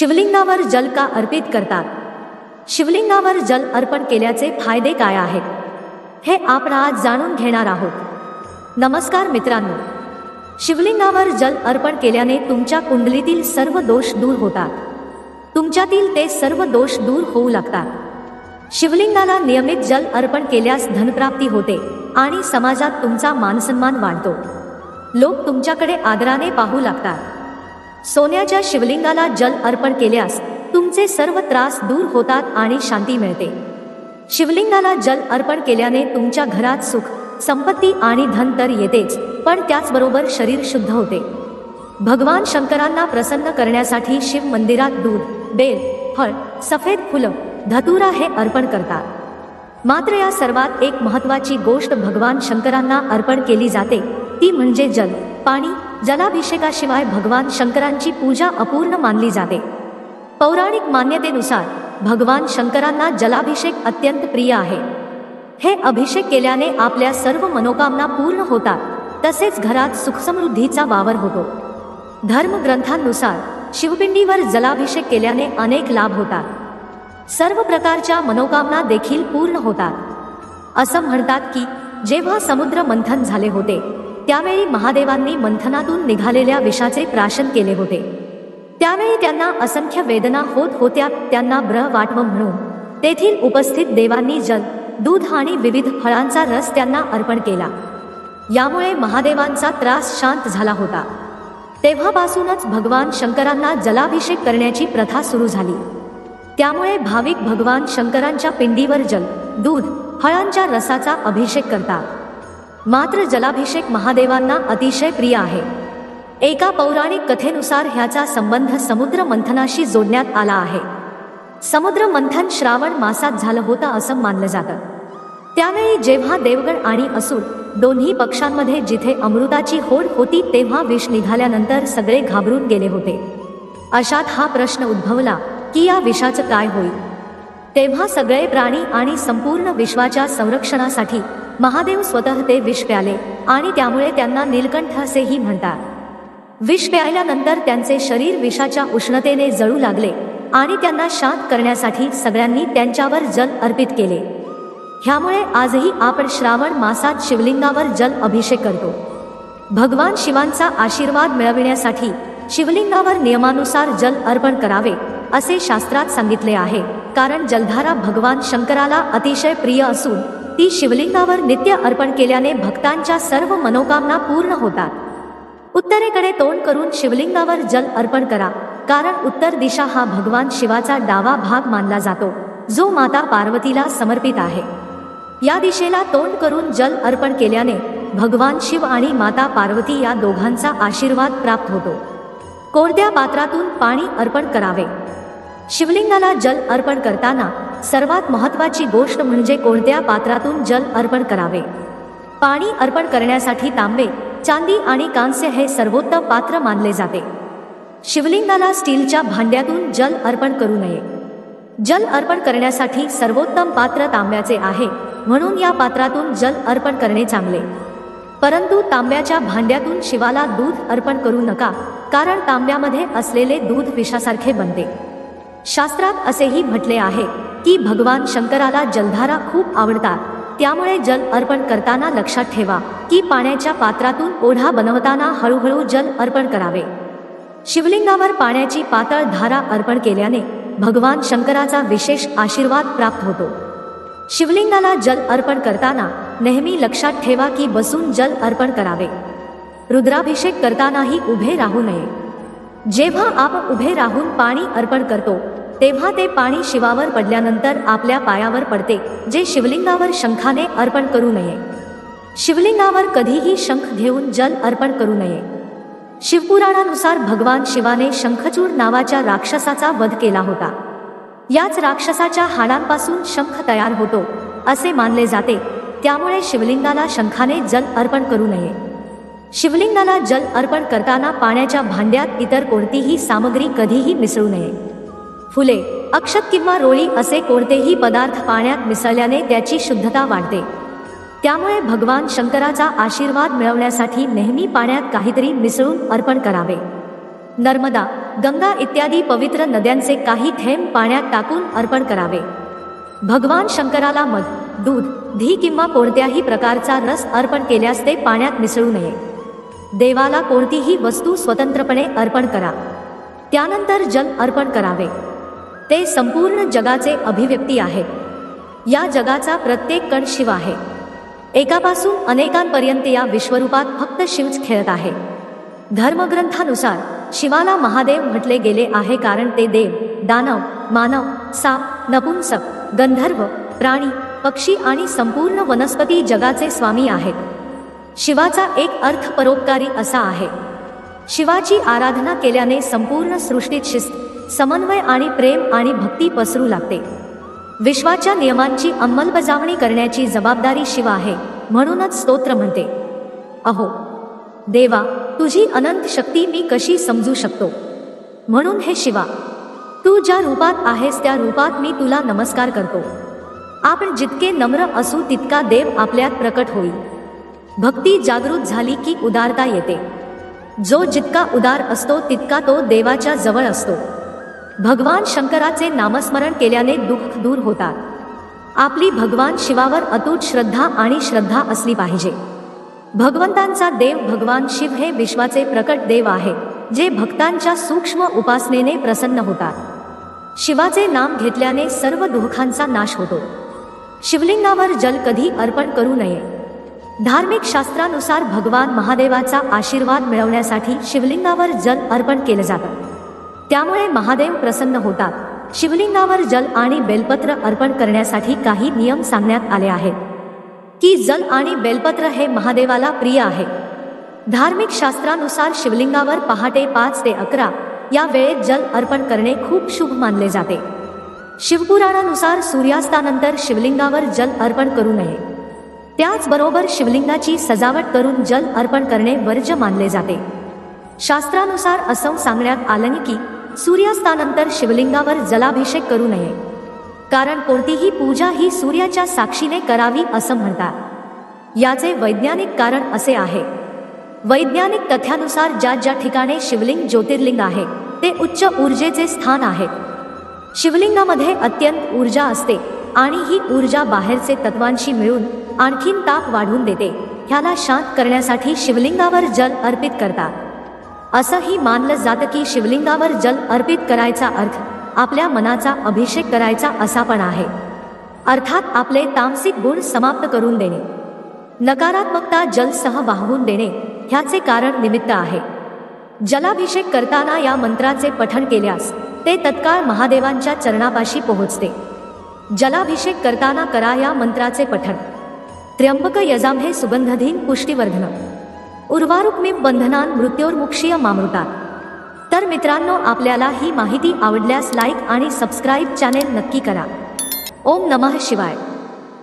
शिवलिंगावर जल का अर्पित करतात? शिवलिंगावर जल अर्पण केल्याचे फायदे काय आहेत? हे आपण आज जाणून घेणार आहोत. नमस्कार मित्रांनो. शिवलिंगावर जल अर्पण केल्याने तुमच्या कुंडलीतील सर्व दोष दूर होतात. तुमच्यातील ते सर्व दोष दूर होऊ लागतात. शिवलिंगाला नियमित जल अर्पण केल्यास धनप्राप्ती होते आणि समाजात तुमचा मानसन्मान वाढतो. लोक तुमच्याकडे आदराने पाहू लागतात. सोन्याच्या शिवलिंगाला जल अर्पण केल्यास तुमचे सर्व त्रास दूर होतात आणि शांती मिळते. शिवलिंगाला जल अर्पण केल्याने तुमच्या घरात सुख संपत्ती आणि धन तर येतेच पण त्याचबरोबर शरीर शुद्ध होते. भगवान शंकरांना प्रसन्न करण्यासाठी शिव मंदिरात दूध बेल फळ सफेद फुलं धतुरा हे अर्पण करतात. मात्र या सर्वात एक महत्वाची गोष्ट भगवान शंकरांना अर्पण केली जाते ती म्हणजे जल पाणी जलाभिषेकाशिवाय भगवान शंकरांची पूजा अपूर्ण मानली जाते. पौराणिक मान्यतेनुसार भगवान शंकरांना जलाभिषेक अत्यंत प्रिय आहे. हे अभिषेक केल्याने आपल्या सर्व मनोकामना पूर्ण होतात तसेच घरात सुखसमृद्धीचा वावर होतो. धर्मग्रंथांनुसार शिवपिंडीवर जलाभिषेक केल्याने अनेक लाभ होतात. सर्व प्रकारच्या मनोकामना देखील पूर्ण होतात. असं म्हणतात की जेव्हा समुद्र मंथन झाले होते त्यावेळी महादेवांनी मंथनातून निघालेल्या विषाचे प्राशन केले होते. त्यावेळी त्यांना असंख्य वेदना होत होत्या त्यांना ब्र वाटव म्हणून. तेथील उपस्थित देवांनी जल दूध आणि विविध फळांचा रस त्यांना अर्पण केला. यामुळे महादेवांचा त्रास शांत झाला होता. तेव्हापासूनच भगवान शंकरांना जलाभिषेक करण्याची प्रथा सुरू झाली. त्यामुळे भाविक भगवान शंकरांच्या पिंडीवर जल दूध फळांच्या रसाचा अभिषेक करतात. मात्र जलाभिषेक महादेवांना अतिशय प्रिय आहे. एका पौराणिक कथेनुसार ह्याचा संबंध समुद्र मंथनाशी जोडण्यात आला आहे. समुद्र मंथन श्रावण मासात झालं होतं असं मानलं जातं. त्यावेळी जेव्हा देवगण आणि असुर दोन्ही पक्षांमध्ये जिथे अमृताची होड होती तेव्हा विष निघाल्यानंतर सगळे घाबरून गेले होते. अशात हा प्रश्न उद्भवला की या विषाचं काय होईल? तेव्हा सगळे प्राणी आणि संपूर्ण विश्वाच्या संरक्षणासाठी महादेव स्वतः ते विष प्याले आणि त्यामुळे त्यांना नीलकंठ असेही म्हणतात. विष प्यायल्यानंतर त्यांचे शरीर विषाच्या उष्णतेने जळू लागले आणि त्यांना शांत करण्यासाठी सगळ्यांनी त्यांच्यावर जल अर्पित केले. ह्यामुळे आजही आपण श्रावण मासात शिवलिंगावर जल अभिषेक करतो. भगवान शिवांचा आशीर्वाद मिळविण्यासाठी शिवलिंगावर नियमानुसार जल अर्पण करावे असे शास्त्रात सांगितले आहे. कारण जलधारा भगवान शंकराला अतिशय प्रिय असून ती शिवलिंगावर नित्य अर्पण केल्याने भक्तांच्या सर्व मनोकामना पूर्ण होतात. उत्तरेकडे तोंड करून शिवलिंगावर जल अर्पण करा कारण उत्तर दिशा हा भगवान शिवाचा डावा भाग मानला जातो जो माता पार्वतीला समर्पित आहे. या दिशेला तोंड करून जल अर्पण केल्याने भगवान शिव आणि माता पार्वती या दोघांचा आशीर्वाद प्राप्त होतो. कोरड्या पात्रातून पाणी अर्पण करावे? शिवलिंगाला जल अर्पण करताना सर्वात महत्वाची गोष्ट म्हणजे कोणत्या पात्रातून जल अर्पण करावे? पाणी अर्पण करण्यासाठी तांबे चांदी आणि कांस्य हे सर्वोत्तम पात्र मानले जाते. शिवलिंगाला स्टीलच्या भांड्यातून जल अर्पण करू नये. जल अर्पण करण्यासाठी सर्वोत्तम पात्र तांब्याचे आहे म्हणून या पात्रातून जल अर्पण करणे चांगले. परंतु तांब्याच्या भांड्यातून शिवाला दूध अर्पण करू नका कारण तांब्यामध्ये असलेले दूध विषासारखे बनते. शास्त्रात असेही म्हटले आहे की भगवान शंकराला जलधारा खूप आवडतात. त्यामुळे जल अर्पण करताना लक्षात ठेवा की पाण्याच्या पात्रातून ओढा बनवताना हळूहळू जल अर्पण करावे. शिवलिंगावर पाण्याची पातळ धारा अर्पण केल्याने भगवान शंकराचा विशेष आशीर्वाद प्राप्त होतो. शिवलिंगाला जल अर्पण करताना नेहमी लक्षात ठेवा की बसून जल अर्पण करावे. रुद्राभिषेक करतानाही उभे राहू नये. जेव्हा आपण उभे राहून पाणी अर्पण करतो तेव्हा ते पाणी शिवावर पडल्यानंतर आपल्या पायावर पडते जे शिवलिंगावर शंखाने अर्पण करू नये. शिवलिंगावर कधीही शंख घेऊन जल अर्पण करू नये. शिवपुराणानुसार भगवान शिवाने शंखचूड नावाच्या राक्षसाचा वध केला होता. याच राक्षसाच्या हाडांपासून शंख तयार होतो असे मानले जाते त्यामुळे शिवलिंगाला शंखाने जल अर्पण करू नये. शिवलिंगाला जल अर्पण करताना पाण्याच्या भांड्यात इतर कोणतीही सामग्री कधीही मिसळू नये. फुले अक्षत किंवा रोळी असे कोणतेही पदार्थ पाण्यात मिसळल्याने त्याची शुद्धता वाढते. त्यामुळे भगवान शंकराचा आशीर्वाद मिळवण्यासाठी नेहमी पाण्यात काहीतरी मिसळून अर्पण करावे. नर्मदा गंगा इत्यादी पवित्र नद्यांचे काही थेंब पाण्यात टाकून अर्पण करावे. भगवान शंकराला मध दूध धी किंवा कोणत्याही प्रकारचा रस अर्पण केल्यास ते पाण्यात मिसळू नये. देवाला कोणतीही वस्तू स्वतंत्रपणे अर्पण करा. त्यानंतर जल अर्पण करावे. ते संपूर्ण जगाचे अभिव्यक्ती आहे. या जगाचा प्रत्येक कण शिव आहे. एकापासून अनेकांपर्यंत या विश्वरूपात फक्त शिवच खेळत आहे. धर्मग्रंथानुसार शिवाला महादेव म्हटले गेले आहे कारण ते देव दानव मानव साप नपुंसक गंधर्व प्राणी पक्षी आणि संपूर्ण वनस्पती जगाचे स्वामी आहेत. शिवाचा एक अर्थ परोपकारी असा आहे. शिवाची आराधना केल्याने संपूर्ण सृष्टीत शिस्त समन्वय आणि प्रेम आणि भक्ती पसरू लागते. विश्वाच्या नियमांची अंमलबजावणी करण्याची जबाबदारी शिव आहे म्हणूनच स्तोत्र म्हणते. अहो देवा तुझी अनंत शक्ती मी कशी समजू शकतो? म्हणून हे शिवा तू ज्या रूपात आहेस त्या रूपात मी तुला नमस्कार करतो. आपण जितके नम्र असू तितका देव आपल्यात प्रकट होईल. भक्ती जागृत झाली की उदारता येते. जो जितका उदार असतो तितका तो देवाच्या जवळ असतो. भगवान शंकराचे नामस्मरण केल्याने दुःख दूर होतात. आपली भगवान शिवावर अतूट श्रद्धा आणि श्रद्धा असली पाहिजे. भगवंतांचा देव भगवान शिव हे विश्वाचे प्रकट देव आहे जे भक्तांच्या सूक्ष्म उपासनेने प्रसन्न होतात. शिवाचे नाम घेतल्याने सर्व दुःखांचा नाश होतो. शिवलिंगावर जल कधी अर्पण करू नये. धार्मिक शास्त्रानुसार भगवान महादेवाचा आशीर्वाद मिळवण्यासाठी शिवलिंगावर जल अर्पण केलं जातं. त्यामुळे महादेव प्रसन्न होतात. शिवलिंगावर जल आणि बेलपत्र अर्पण करण्यासाठी काही नियम सांगण्यात आले आहेत. की जल आणि बेलपत्र हे महादेवाला प्रिय आहे. धार्मिक शास्त्रानुसार शिवलिंगावर पहाटे पाच ते अकरा या वेळेत जल अर्पण करणे खूप शुभ मानले जाते. शिवपुराणानुसार सूर्यास्तानंतर शिवलिंगावर जल अर्पण करू नये. त्याचबरोबर शिवलिंगाची सजावट करून जल अर्पण करणे वर्ज्य मानले जाते. शास्त्रानुसार असं सांगण्यात आलं की सूर्यास्तानंतर शिवलिंगावर जलाभिषेक करू नये. कारण कोणतीही पूजा ही सूर्याच्या साक्षीने करावी असं म्हणतात. याचे वैज्ञानिक कारण असे आहे. वैज्ञानिक तथ्यानुसार ज्या ज्या ठिकाणी शिवलिंग ज्योतिर्लिंग आहे ते उच्च ऊर्जेचे स्थान आहे. शिवलिंगामध्ये अत्यंत ऊर्जा असते आणि ही ऊर्जा बाहेरचे तत्वांशी मिळून आणखीन ताप वाढवून देते. ह्याला शांत करण्यासाठी शिवलिंगावर जल अर्पित करतात. असंही मानलं जातं की शिवलिंगावर जल अर्पित करायचा अर्थ आपल्या मनाचा अभिषेक करायचा असा पण आहे. अर्थात आपले तामसिक गुण समाप्त करून देणे. नकारात्मकता जलसह वाहवून देणे ह्याचे कारण निमित्त आहे. जलाभिषेक करताना या मंत्राचे पठण केल्यास ते तत्काळ महादेवांच्या चरणापाशी पोहोचते. जलाभिषेक करताना करा या मंत्राचे पठण. त्र्यंबक यजामहे सुगंधधीन पुष्टीवर्धन उर्वारुक्मी बंधनान मृत्योर्मुक्षीय मामृतात तर मित्रांनो आपल्याला ही माहिती आवडल्यास लाईक आणि सबस्क्राईब चॅनेल नक्की करा ओम नमः शिवाय